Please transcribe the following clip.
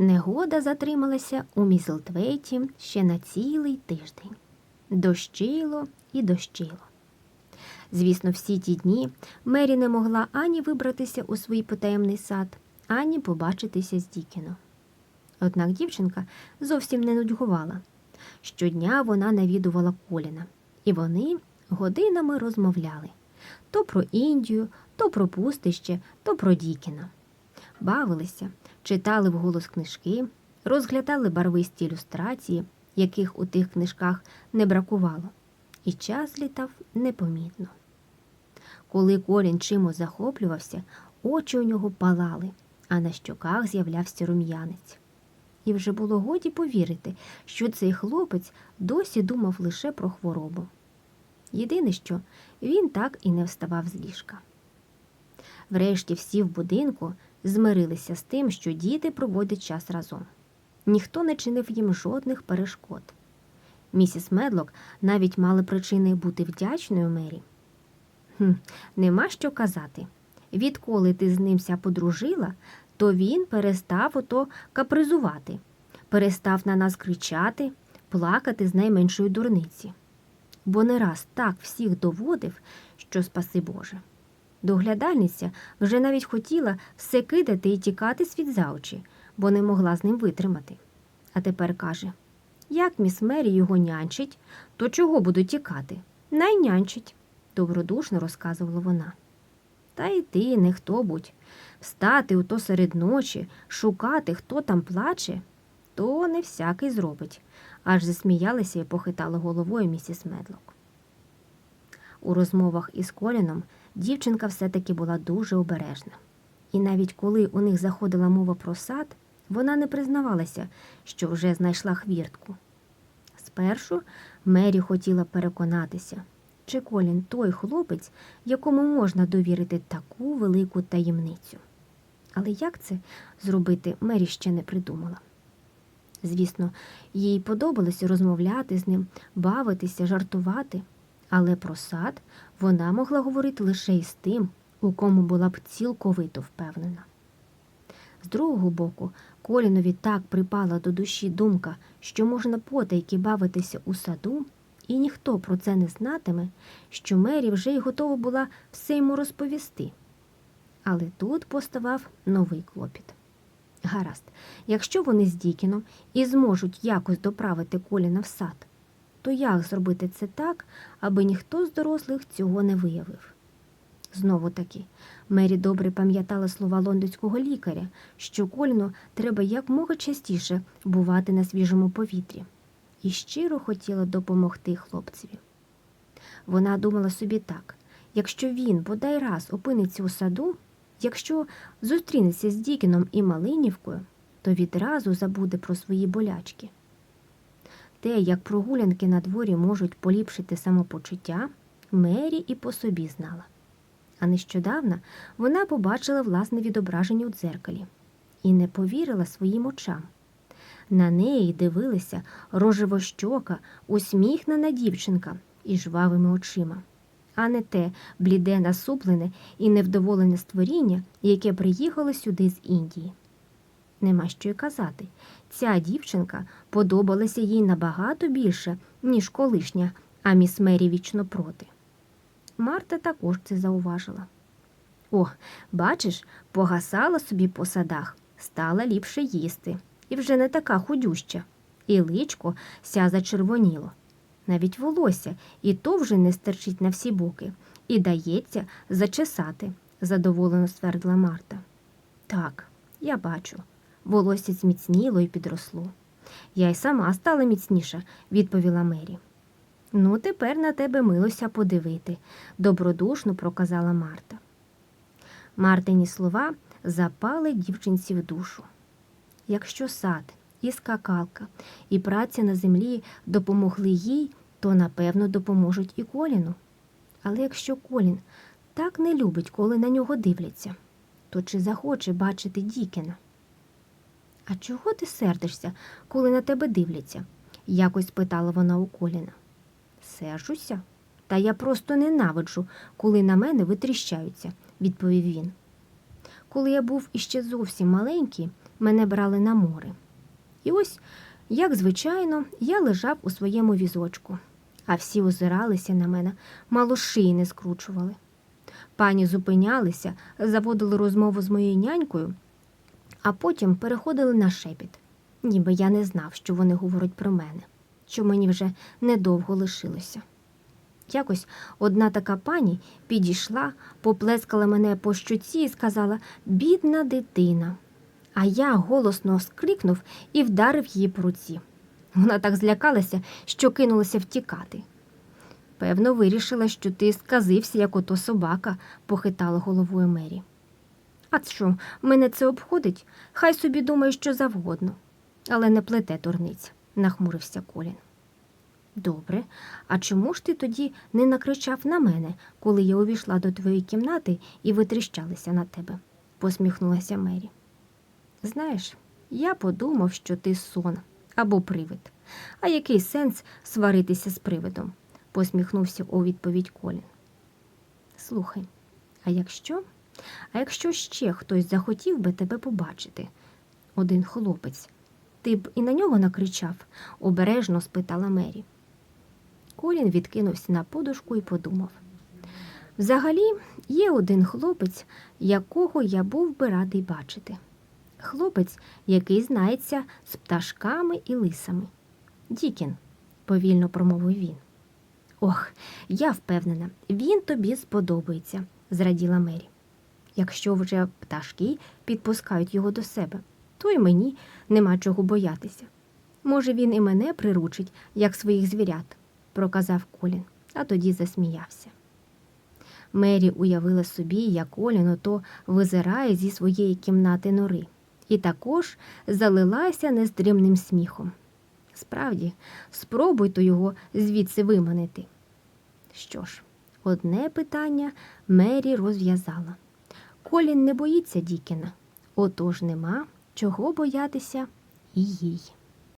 Негода затрималася у Мізлтвейті ще на цілий тиждень. Дощило і дощило. Звісно, всі ті дні Мері не могла ані вибратися у свій потаємний сад, ані побачитися з Дікіно. Однак дівчинка зовсім не нудьгувала. Щодня вона навідувала Коліна, і вони годинами розмовляли то про Індію, то про пустище, то про Дікіна. Бавилися, читали вголос книжки, розглядали барвисті ілюстрації, яких у тих книжках не бракувало, і час літав непомітно. Коли Колін чимось захоплювався, очі у нього палали, а на щоках з'являвся рум'янець. І вже було годі повірити, що цей хлопець досі думав лише про хворобу. Єдине, що він так і не вставав з ліжка. Врешті всі в будинку змирилися з тим, що діти проводять час разом. Ніхто не чинив їм жодних перешкод. Місіс Медлок навіть мали причини бути вдячною Мері. Хм, нема що казати. Відколи ти з ним ся подружила, то він перестав ото капризувати, перестав на нас кричати, плакати з найменшої дурниці. Бо не раз так всіх доводив, що спаси Боже. Доглядальниця вже навіть хотіла все кидати і тікати світ за очі, бо не могла з ним витримати. А тепер каже як міс Мері його нянчить, то чого буду тікати? Найнянчить, добродушно розказувала вона. Та й ти не хто будь. Встати у то серед ночі, шукати, хто там плаче, то не всякий зробить, аж засміялася і похитала головою місіс Медлок. У розмовах із Коліном дівчинка все-таки була дуже обережна. І навіть коли у них заходила мова про сад, вона не признавалася, що вже знайшла хвіртку. Спершу Мері хотіла переконатися, чи Колін той хлопець, якому можна довірити таку велику таємницю. Але як це зробити, Мері ще не придумала. Звісно, їй подобалося розмовляти з ним, бавитися, жартувати, але про сад вона могла говорити лише із тим, у кому була б цілковито впевнена. З другого боку, Колінові так припала до душі думка, що можна потайки бавитися у саду, і ніхто про це не знатиме, що Мері вже й готова була все йому розповісти. Але тут поставав новий клопіт. Гаразд, якщо вони з Дікіном і зможуть якось доправити Коліна в сад, то як зробити це так, аби ніхто з дорослих цього не виявив? Знову таки, Мері добре пам'ятала слова лондонського лікаря, що Коліну треба якмога частіше бувати на свіжому повітрі, і щиро хотіла допомогти хлопцеві. Вона думала собі так якщо він бодай раз опиниться у саду, якщо зустрінеться з Дікіном і Малинівкою, то відразу забуде про свої болячки. Те, як прогулянки на дворі можуть поліпшити самопочуття, Мері і по собі знала. А нещодавно вона побачила власне відображення у дзеркалі і не повірила своїм очам. На неї дивилася рожевощока, усміхнена дівчинка із жвавими очима, а не те бліде насуплене і невдоволене створіння, яке приїхало сюди з Індії. Нема що й казати. Ця дівчинка подобалася їй набагато більше, ніж колишня, а міс Мері вічно проти. Марта також це зауважила. О, бачиш, погасала собі по садах, стала ліпше їсти, і вже не така худюща, і личко ся зачервоніло. Навіть волосся і то вже не стерчить на всі боки, і дається зачесати, задоволено ствердила Марта. Так, я бачу, волосся зміцніло і підросло. Я й сама стала міцніша, відповіла Мері. Ну, тепер на тебе милося подивити, добродушно проказала Марта. Мартині слова запали дівчинці в душу. Якщо сад, і скакалка, і праця на землі допомогли їй, то напевно допоможуть і Коліну. Але якщо Колін так не любить, коли на нього дивляться, то чи захоче бачити Дікена? А чого ти сердишся, коли на тебе дивляться? якось питала вона у Коліна. Сержуся? Та я просто ненавиджу, коли на мене витріщаються, відповів він. Коли я був іще зовсім маленький, мене брали на море. І ось, як звичайно, я лежав у своєму візочку, а всі озиралися на мене, мало шиї не скручували. Пані зупинялися, заводили розмову з моєю нянькою, а потім переходили на шепіт, ніби я не знав, що вони говорять про мене, що мені вже недовго лишилося. Якось одна така пані підійшла, поплескала мене по щуці і сказала Бідна дитина. А я голосно скрикнув і вдарив її по руці. Вона так злякалася, що кинулася втікати. Певно, вирішила, що ти сказився, як ото собака, похитала головою Мері. А що, мене це обходить? Хай собі думає, що завгодно. Але не плете дурниць, нахмурився Колін. Добре, а чому ж ти тоді не накричав на мене, коли я увійшла до твоєї кімнати і витріщалися на тебе? посміхнулася Мері. Знаєш, я подумав, що ти сон або привид. А який сенс сваритися з привидом? посміхнувся у відповідь Колін. Слухай, а якщо? А якщо ще хтось захотів би тебе побачити? Один хлопець. Ти б і на нього накричав? обережно спитала Мері. Колін відкинувся на подушку і подумав. Взагалі, є один хлопець, якого я був би радий бачити. Хлопець, який знається з пташками і лисами. Дікін, повільно промовив він. Ох, я впевнена, він тобі сподобається, зраділа Мері. Якщо вже пташки підпускають його до себе, то й мені нема чого боятися. Може, він і мене приручить, як своїх звірят, проказав Колін, а тоді засміявся. Мері уявила собі, як Колін ото визирає зі своєї кімнати нори, і також залилася нестримним сміхом. Справді, спробуй то його звідси виманити. Що ж, одне питання Мері розв'язала. Колін не боїться Дікіна, отож нема чого боятися і їй.